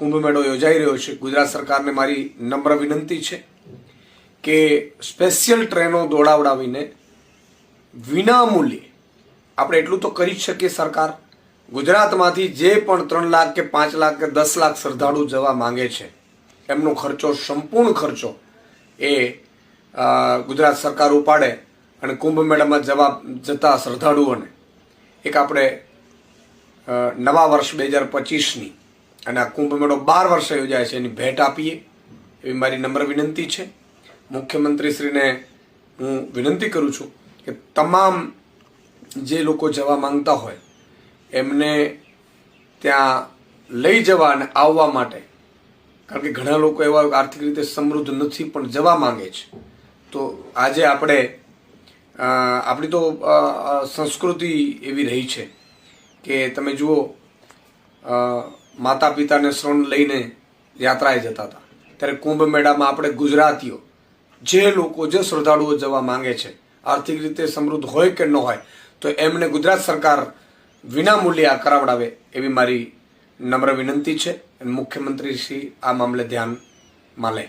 કુંભ મેળો યોજાઈ રહ્યો છે. ગુજરાત સરકારને મારી નમ્ર વિનંતી છે કે સ્પેશિયલ ટ્રેનો દોડાવડાવીને વિના મૂલ્યે આપણે એટલું તો કરી જ શકીએ સરકાર. ગુજરાતમાંથી જે પણ ત્રણ લાખ કે પાંચ લાખ કે દસ લાખ શ્રદ્ધાળુ જવા માંગે છે, એમનો ખર્ચો, સંપૂર્ણ ખર્ચો એ ગુજરાત સરકાર ઉપાડે અને કુંભ મેળામાં જવા, જતા શ્રદ્ધાળુઓને. એક આપણે નવા વર્ષ બે હજાર પચીસની અને આ કુંભ મેળો બાર વર્ષે યોજાય છે, એની ભેટ આપીએ. એવી મારી નમ્ર વિનંતી છે. મુખ્યમંત્રીશ્રીને હું વિનંતી કરું છું કે તમામ જે લોકો જવા માંગતા હોય, એમને ત્યાં લઈ જવા અને આવવા માટે, કારણ કે ઘણા લોકો એવા આર્થિક રીતે સમૃદ્ધ નથી, પણ જવા માંગે છે. તો આજે આપણે આપણી તો સંસ્કૃતિ એવી રહી છે કે તમે જુઓ માતા પિતાને શરણ લઈને યાત્રાએ જતા હતા. ત્યારે કુંભ મેળામાં આપણે ગુજરાતીઓ, જે લોકો, જે શ્રદ્ધાળુઓ જવા માંગે છે, આર્થિક રીતે સમૃદ્ધ હોય કે ન હોય, તો એમને ગુજરાત સરકાર વિના મૂલ્યે આ કરાવડાવે એવી મારી નમ્ર વિનંતી છે. અને મુખ્યમંત્રી શ્રી આ મામલે ધ્યાનમાં લે.